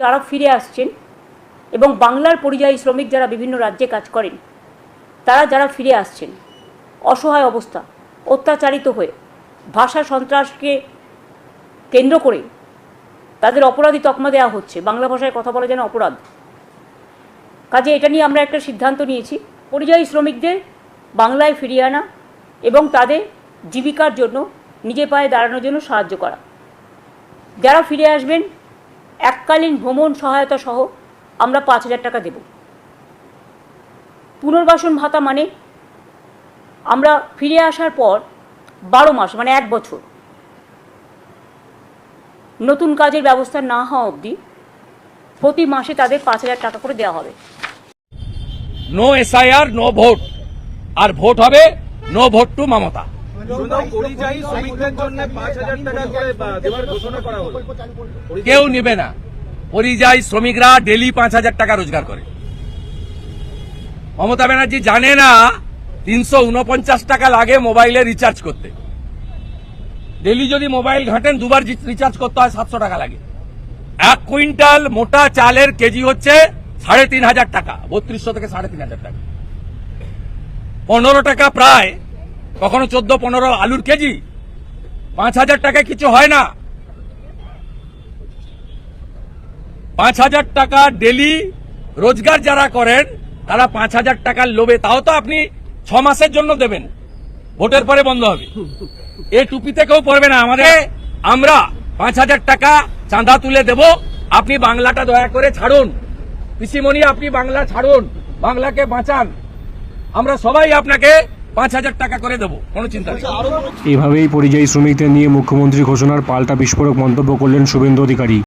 যারা ফিরে আসছেন এবং বাংলার পরিযায়ী শ্রমিক যারা বিভিন্ন রাজ্যে কাজ করেন, তারা যারা ফিরে আসছেন, অসহায় অবস্থা, অত্যাচারিত হয়ে, ভাষা সন্ত্রাসকে কেন্দ্র করে তাদের অপরাধী তকমা দেওয়া হচ্ছে, বাংলা ভাষায় কথা বলা যেন অপরাধ। কাজে এটা নিয়ে আমরা একটা সিদ্ধান্ত নিয়েছি, পরিযায়ী শ্রমিকদের বাংলায় ফিরিয়ে আনা এবং তাদের জীবিকার জন্য নিজে পায়ে দাঁড়ানোর জন্য সাহায্য করা। যারা ফিরে আসবেন এককালীন ভ্রমণ সহায়তা সহ আমরা পাঁচ হাজার টাকা দেব। পুনর্বাসন ভাতা মানে আমরা ফিরে আসার পর বারো মাস মানে এক বছর, নতুন কাজের ব্যবস্থা না হওয়া অবধি প্রতি মাসে তাদের পাঁচ হাজার টাকা করে দেওয়া হবে। নো এসআইআর নো ভোট আর ভোট হবে নো ভোট টু মমতা। কেউ নেবে না। পরিযায়ী শ্রমিকরা ডেলি পাঁচ হাজার টাকা রোজগার করে। মমতা ব্যানার্জি জানে না, তিনশো উনপঞ্চাশ টাকা লাগে মোবাইলে রিচার্জ করতে। ডেলি যদি মোবাইল ঘাটেন, দুবার রিচার্জ করতে হয় সাতশো টাকা লাগে। এক কুইন্টাল মোটা চালের কেজি হচ্ছে সাড়ে তিন হাজার টাকা, বত্রিশশো থেকে সাড়ে তিন হাজার টাকা। পনেরো টাকা প্রায় কখনো চোদ্দ, পনেরো আলুর কেজি? পাঁচ হাজার টাকায় কিছু হয় না। পাঁচ হাজার টাকা ডেলি রোজগার যারা করেন, তারা পাঁচ হাজার টাকার লোভে। তাও তো আপনি ছ মাসের জন্য দেবেন। ভোটের পরে বন্ধ হবে। এ টুপিতে কেউ পড়বে না। আমাদের আমরা পাঁচ হাজার টাকা চাঁদা তুলে দেব। আপনি বাংলাটা দয়া করে ছাড়ুন। পিসিমণি, আপনি বাংলা ছাড়ুন। বাংলাকে বাঁচান। আমরা সবাই আপনাকে পাঁচ হাজার টাকা করে দেবো, কোনো চিন্তা নেই। এভাবেই পরিযায়ী শ্রমিকদের নিয়ে মুখ্যমন্ত্রী ঘোষণার পাল্টা বিস্ফোরক মন্তব্য করলেন শুভেন্দু অধিকারী।